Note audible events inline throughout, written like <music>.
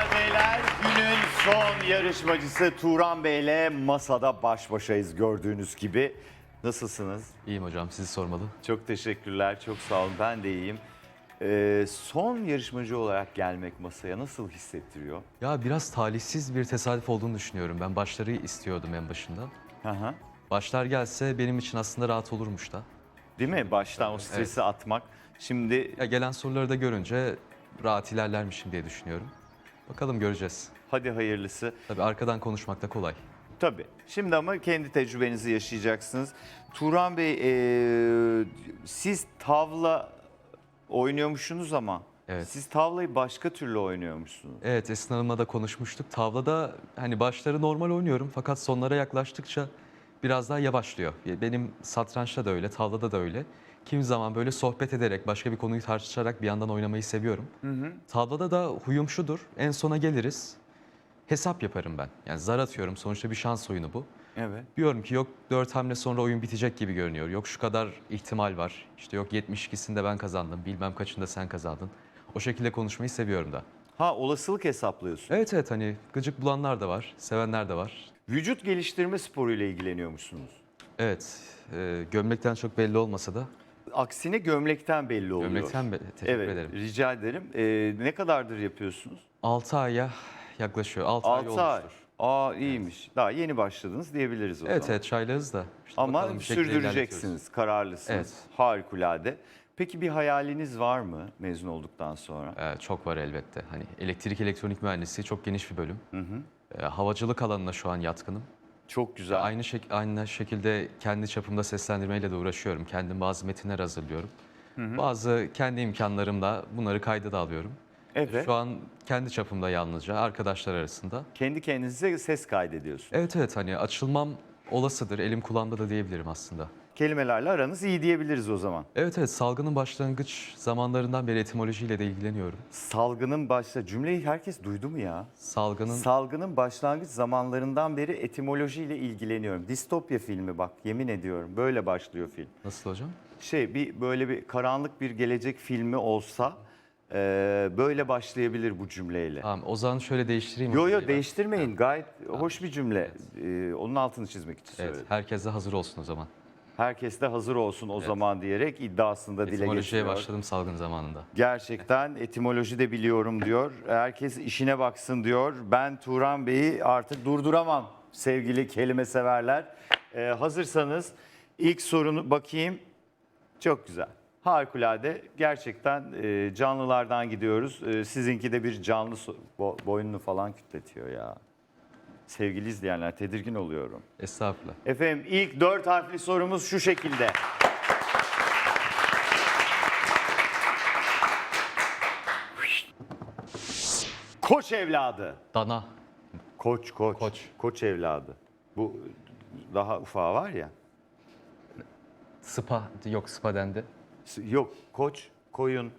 Hanımlar beyler günün son yarışmacısı Turan Bey ile masada baş başayız gördüğünüz gibi. Nasılsınız? İyiyim hocam sizi sormalı. Çok teşekkürler, çok sağ olun. Ben de iyiyim. Ee, son yarışmacı olarak gelmek masaya nasıl hissettiriyor? Ya biraz talihsiz bir tesadüf olduğunu düşünüyorum. Ben başları istiyordum en başında. Hı hı. Başlar gelse benim için aslında rahat olurmuş da. Değil mi? Baştan o stresi atmak. Şimdi Ya gelen soruları da görünce rahat ilerlermişim diye düşünüyorum. Bakalım göreceğiz. hadi hayırlısı. Tabii arkadan konuşmak da kolay. Tabii. Şimdi ama kendi tecrübenizi yaşayacaksınız. Turan Bey, ee, siz tavla oynuyormuşsunuz ama Evet. siz tavlayı başka türlü oynuyormuşsunuz. Evet Esin Hanım'la da konuşmuştuk. Tavlada hani başları normal oynuyorum fakat sonlara yaklaştıkça biraz daha yavaşlıyor. Benim satrançta da öyle, tavlada da öyle. Kimi zaman böyle sohbet ederek, başka bir konuyu tartışarak bir yandan oynamayı seviyorum. Tavlada da huyum şudur, en sona geliriz. Hesap yaparım ben. Yani zar atıyorum, sonuçta bir şans oyunu bu. Evet. Diyorum ki yok 4 hamle sonra oyun bitecek gibi görünüyor. Yok şu kadar ihtimal var. İşte yok 72'sinde ben kazandım, bilmem kaçında sen kazandın. O şekilde konuşmayı seviyorum da. Ha olasılık hesaplıyorsun. Evet evet hani gıcık bulanlar da var, sevenler de var. Vücut geliştirme sporuyla ilgileniyormuşsunuz. Evet, e, gömlekten çok belli olmasa da Aksine gömlekten belli oluyor. gömlekten be- teşekkür Evet, ederim. rica ederim. Ee, ne kadardır yapıyorsunuz? 6 aya yaklaşıyor. 6 ay 6 ay. olmuştur. Aa iyiymiş. Daha yeni başladınız diyebiliriz o Evet zaman. evet çaylarız da. İşte Ama sürdüreceksiniz, kararlısınız. Evet. Harikulade. Peki bir hayaliniz var mı mezun olduktan sonra? Ee, çok var elbette. Hani elektrik elektronik mühendisliği çok geniş bir bölüm. Ee, havacılık alanına şu an yatkınım. Çok güzel. Aynı şek- aynı şekilde kendi çapımda seslendirmeyle de uğraşıyorum. Kendim bazı metinler hazırlıyorum. Bazı kendi imkanlarımla bunları kayda da alıyorum. Evet. Şu an kendi çapımda yalnızca arkadaşlar arasında. Kendi kendinize ses kaydediyorsunuz. Evet evet hani açılmam olasıdır. Elim kulağımda da diyebilirim aslında. Kelimelerle aranız iyi diyebiliriz o zaman. Evet evet salgının başlangıç zamanlarından beri etimolojiyle de ilgileniyorum. Salgının başla cümleyi herkes duydu mu ya? Salgının Salgının başlangıç zamanlarından beri etimolojiyle ilgileniyorum. Distopya filmi bak yemin ediyorum böyle başlıyor film. nasıl hocam? Şey bir böyle bir karanlık bir gelecek filmi olsa e, böyle başlayabilir bu cümleyle. Tamam o zaman şöyle değiştireyim. Yo yo cümleyi ben. değiştirmeyin gayet hoş bir cümle. E, onun altını çizmek için Evet söyledim. herkes de hazır olsun o zaman. Herkes de hazır olsun o zaman diyerek iddiasında dile Etimolojiye getiriyor. başladım salgın zamanında. Gerçekten etimoloji de biliyorum diyor. Herkes işine baksın diyor. Ben Turan Bey'i artık durduramam sevgili kelime severler. Ee, hazırsanız ilk sorunu bakayım. Çok güzel. Harikulade. Gerçekten e, canlılardan gidiyoruz. E, sizinki de bir canlı so- bo- boynunu falan kütletiyor ya. Sevgili izleyenler tedirgin oluyorum. Estağfurullah. Efendim ilk dört harfli sorumuz şu şekilde. Koç evladı. Dana. Koç, koç. Koç. Koç evladı. Bu daha ufağı var ya. Spa. Yok spa dendi. S- Yok, koç, koyun.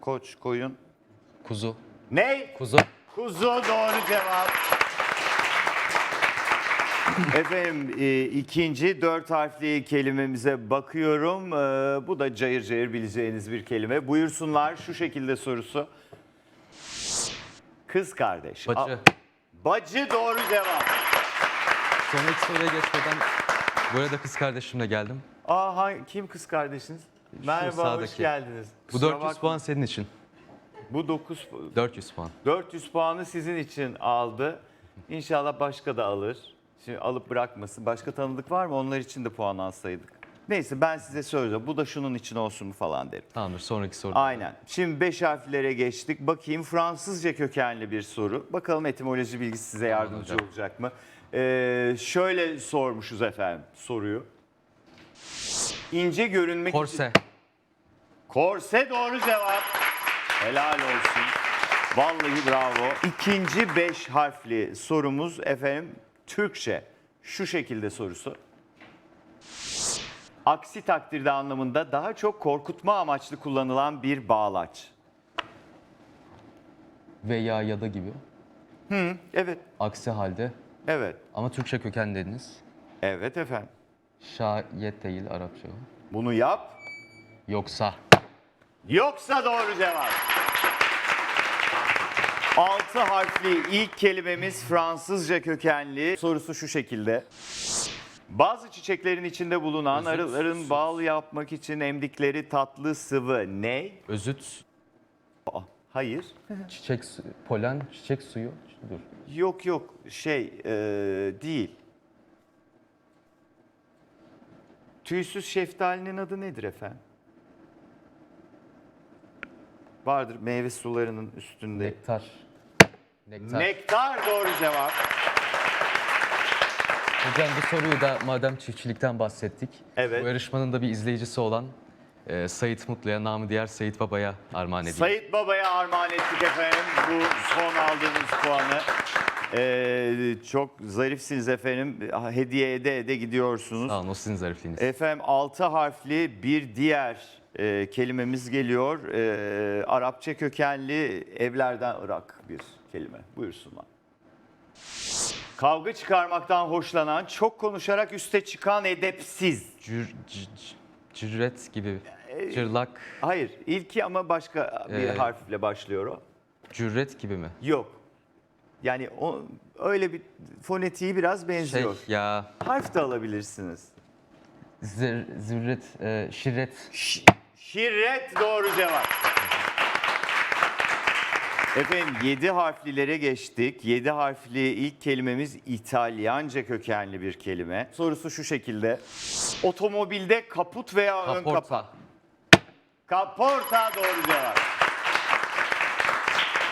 Koç, koyun. Kuzu. Ne? Kuzu. Kuzu doğru cevap. <laughs> Efendim e, ikinci dört harfli kelimemize bakıyorum. E, bu da cayır cayır bileceğiniz bir kelime. Buyursunlar şu şekilde sorusu. Kız kardeş. Bacı. A- bacı doğru cevap. Sonraki soruya geçmeden burada kız kardeşimle geldim. Aa hangi- kim kız kardeşiniz? Merhaba hoş sağdaki. geldiniz. Bu Kusura 400 bakma. puan senin için. Bu 9 400 puan. 400 puanı sizin için aldı. İnşallah başka da alır. Şimdi alıp bırakmasın. Başka tanıdık var mı? Onlar için de puan alsaydık. Neyse ben size söyleyeceğim. Bu da şunun için olsun falan derim. Tamamdır sonraki soru. Aynen. Şimdi 5 harflere geçtik. Bakayım Fransızca kökenli bir soru. Bakalım etimoloji bilgisi size yardımcı hocam. olacak mı? Ee, şöyle sormuşuz efendim soruyu. İnce görünmek için... Korse. Korse doğru cevap. Helal olsun. Vallahi bravo. İkinci beş harfli sorumuz efendim Türkçe. Şu şekilde sorusu. Aksi takdirde anlamında daha çok korkutma amaçlı kullanılan bir bağlaç. Veya ya da gibi. Evet, Aksi halde. evet, Ama Türkçe köken dediniz. evet efendim. Şayet değil Arapça. Bunu yap. Yoksa. Yoksa doğru cevap. Altı harfli ilk kelimemiz Fransızca kökenli. Sorusu şu şekilde. Bazı çiçeklerin içinde bulunan Özüt, arıların bal yapmak için emdikleri tatlı sıvı ne? Özüt, Aa, hayır. çiçek, su- polen, çiçek suyu. Dur. Yok yok şey e, değil. Tüysüz şeftalinin adı nedir efendim? Vardır meyve sularının üstünde. Nektar. Nektar. Nektar doğru cevap. Hocam bu soruyu da madem çiftçilikten bahsettik. Evet. Bu yarışmanın da bir izleyicisi olan e, Sayit Mutlu'ya, namı diğer Sayit Baba'ya armağan edeyim. Sayit Baba'ya armağan ettik efendim bu son aldığımız puanı. Ee, çok zarifsiniz efendim. Hediye ede ede gidiyorsunuz. Sağ olun, o sizin zarifliğiniz. Efendim altı harfli bir diğer e, kelimemiz geliyor. E, Arapça kökenli evlerden Irak bir kelime. Buyursunlar. Kavga çıkarmaktan hoşlanan, çok konuşarak üste çıkan edepsiz. Cür, c- c- cüret gibi, E, cırlak, Hayır, ilki ama başka bir Ee, harfle başlıyor o. cüret gibi mi? Yok. Yani o öyle bir fonetiği biraz Şey benziyor. ya, Harf de alabilirsiniz. zir, zürret, e, şirret. Ş- şirret doğru cevap. Efendim 7 harflilere geçtik. 7 harfli ilk kelimemiz İtalyanca kökenli bir kelime. Sorusu şu şekilde. Otomobilde kaput veya ön kapak. Kaporta. Kaporta doğru cevap.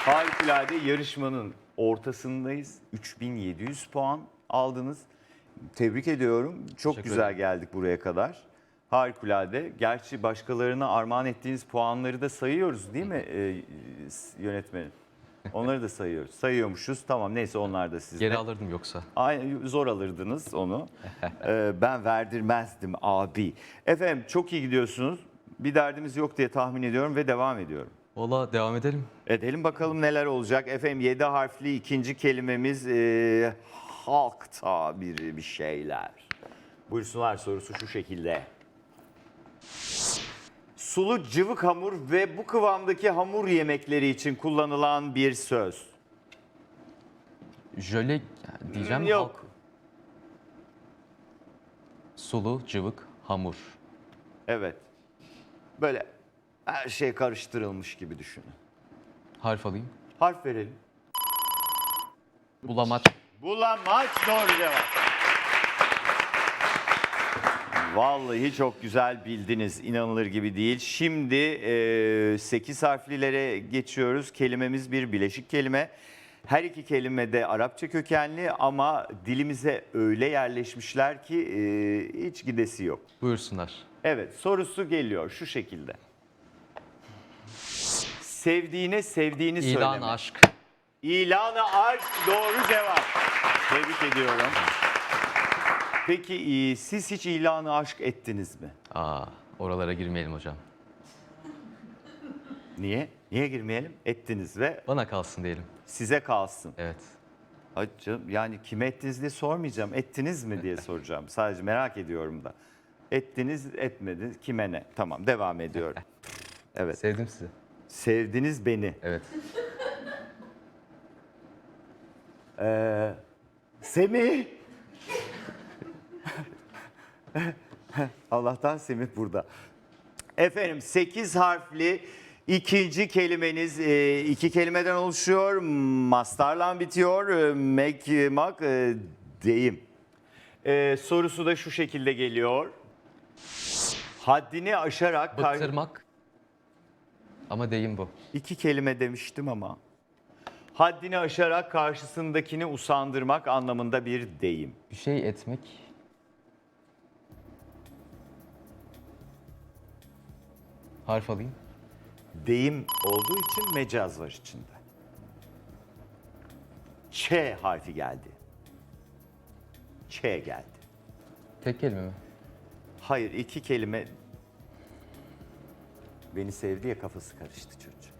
Harikulade yarışmanın ortasındayız. 3700 puan aldınız. Tebrik ediyorum. Çok Teşekkür güzel ederim. geldik buraya kadar. Harikulade. Gerçi başkalarına armağan ettiğiniz puanları da sayıyoruz değil mi e, yönetmenim? Onları da sayıyoruz. Sayıyormuşuz. Tamam neyse onlar da sizde. Geri alırdım yoksa. Ay, zor alırdınız onu. Ee, <laughs> ben verdirmezdim abi. Efendim çok iyi gidiyorsunuz. Bir derdimiz yok diye tahmin ediyorum ve devam ediyorum. Valla devam edelim. Edelim bakalım neler olacak. Efendim 7 harfli ikinci kelimemiz e, halk tabiri bir şeyler. Buyursunlar sorusu şu şekilde. Sulu cıvık hamur ve bu kıvamdaki hamur yemekleri için kullanılan bir söz. Jöle diyeceğim. Yok. halk- Sulu, cıvık, hamur. Evet. Böyle her şey karıştırılmış gibi düşünün. Harf alayım. Harf verelim. Bulamaç. Bulamaç doğru cevap. Vallahi çok güzel bildiniz. inanılır gibi değil. Şimdi 8 harflilere geçiyoruz. Kelimemiz bir bileşik kelime. Her iki kelime de Arapça kökenli ama dilimize öyle yerleşmişler ki e, hiç gidesi yok. Buyursunlar. Evet sorusu geliyor şu şekilde. Sevdiğine sevdiğini İlan söyleme. aşk. İlanı aşk doğru cevap. Tebrik ediyorum. Peki e, siz hiç ilanı aşk ettiniz mi? Aa, oralara girmeyelim hocam. Niye? Niye girmeyelim? Ettiniz ve Bana kalsın diyelim. size kalsın. Evet. Ay canım, yani kime ettiniz diye sormayacağım. Ettiniz mi diye <laughs> soracağım. Sadece merak ediyorum da. Ettiniz, etmediniz. Kime ne? Tamam devam ediyorum. <laughs> Evet. Sevdim sizi. Sevdiniz beni. Evet. Ee, Semih. <laughs> Allah'tan Semih burada. Efendim 8 harfli ikinci kelimeniz e, iki kelimeden oluşuyor. Mastarla bitiyor. E, Mek, mak, e, deyim. E, sorusu da şu şekilde geliyor. Haddini aşarak... kar- Bıktırmak. Ama deyim bu. İki kelime demiştim ama. Haddini aşarak karşısındakini usandırmak anlamında bir deyim. Bir şey etmek. Harf alayım. Deyim olduğu için mecaz var içinde. Ç harfi geldi. Ç geldi. Tek kelime mi? Hayır iki kelime beni sevdi ya kafası karıştı çocuğun.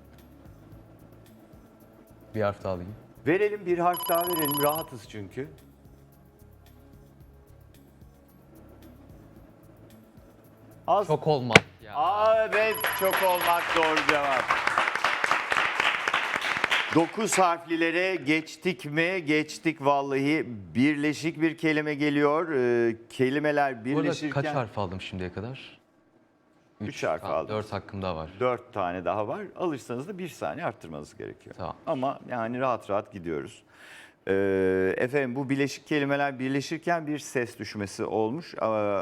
Bir harf daha alayım. Verelim bir harf daha verelim rahatız çünkü. Az Çok olmak. Ya. Aa, evet çok olmak doğru cevap. Dokuz harflilere geçtik mi? Geçtik vallahi. Birleşik bir kelime geliyor. Ee, kelimeler Bu arada birleşirken... kaç harf aldım şimdiye kadar? Üç harf aldınız. 4 hakkım daha var. Dört tane daha var. Alırsanız da bir saniye arttırmanız gerekiyor. Tamam. Ama yani rahat rahat gidiyoruz. Ee, efendim bu bileşik kelimeler birleşirken bir ses düşmesi olmuş. Ee,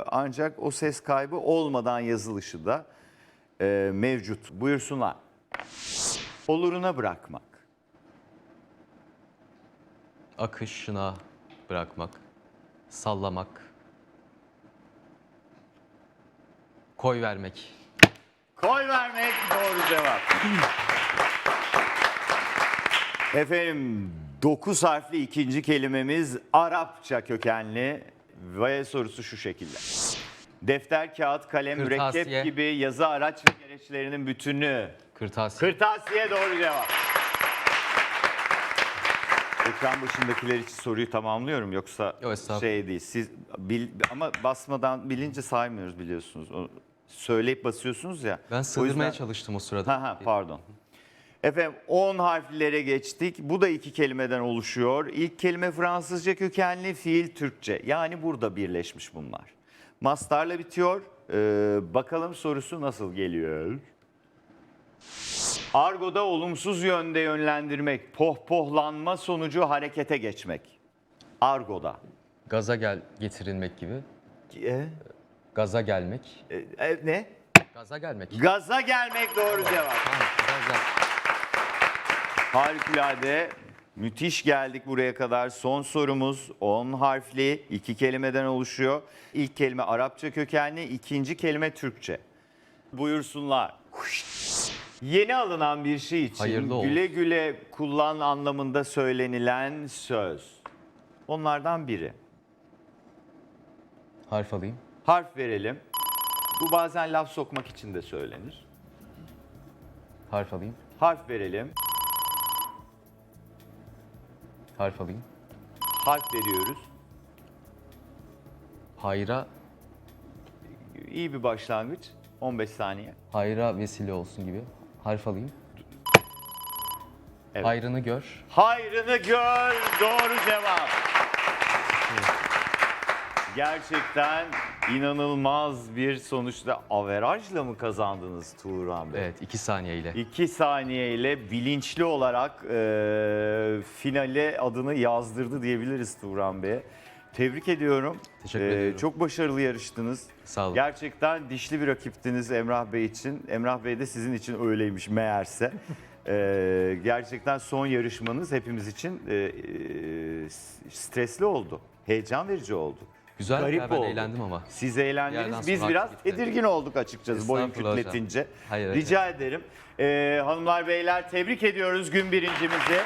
ancak o ses kaybı olmadan yazılışı da e, mevcut. Buyursunlar. Oluruna bırakmak. Akışına bırakmak, sallamak, koy vermek, Koy vermek doğru cevap. Efendim 9 harfli ikinci kelimemiz Arapça kökenli ve sorusu şu şekilde. Defter, kağıt, kalem, Kırtasiye. mürekkep gibi yazı araç ve gereçlerinin bütünü. kırtasiye. Kırtasiye doğru cevap. Ekran başındakiler için soruyu tamamlıyorum yoksa Yok, estağfurullah. şey değil. Siz bil, ama basmadan bilince saymıyoruz biliyorsunuz. O, söyleyip basıyorsunuz ya. ben sığdırmaya yüzden- çalıştım o sırada. Ha ha pardon. Efendim 10 harflere geçtik. Bu da iki kelimeden oluşuyor. İlk kelime Fransızca kökenli, fiil Türkçe. Yani burada birleşmiş bunlar. Mastarla bitiyor. Ee, bakalım sorusu nasıl geliyor? Argo'da olumsuz yönde yönlendirmek, pohpohlanma sonucu harekete geçmek. Argo'da. Gaza gel getirilmek gibi. E, Gaza gelmek. e, e, ne? Gaza gelmek. Gaza gelmek doğru cevap. Tamam, gaza. Harikulade. Müthiş geldik buraya kadar. Son sorumuz 10 harfli, iki kelimeden oluşuyor. İlk kelime Arapça kökenli, ikinci kelime Türkçe. Buyursunlar. Yeni alınan bir şey için Hayırlı olsun. güle güle kullan anlamında söylenilen söz. Onlardan biri. Harf alayım. Harf verelim. Bu bazen laf sokmak için de söylenir. Harf alayım. Harf verelim. Harf alayım. Harf veriyoruz. Hayra, İyi bir başlangıç. 15 saniye. hayra vesile olsun gibi. Harf alayım. Evet. Hayrını gör. Hayrını gör. Doğru cevap. Gerçekten inanılmaz bir sonuçta averajla mı kazandınız Tuğran Bey? Evet, iki saniyeyle. 2 saniyeyle bilinçli olarak e, finale adını yazdırdı diyebiliriz Tuğran Bey'e. Tebrik ediyorum. Teşekkür E, ediyorum. Çok başarılı yarıştınız. Sağ olun. Gerçekten dişli bir rakiptiniz Emrah Bey için. Emrah Bey de sizin için öyleymiş meğerse. <laughs> Ee, gerçekten son yarışmanız hepimiz için e, e, stresli oldu. Heyecan verici oldu. Güzel Garip ya ben oldu. eğlendim ama. Siz Yerden eğlendiniz. Biz sonra biraz gitti. tedirgin olduk açıkçası boyun Estağfurullah hocam. kütletince. Hayır, evet, Rica ederim. Ee, hanımlar beyler tebrik ediyoruz gün birincimizi.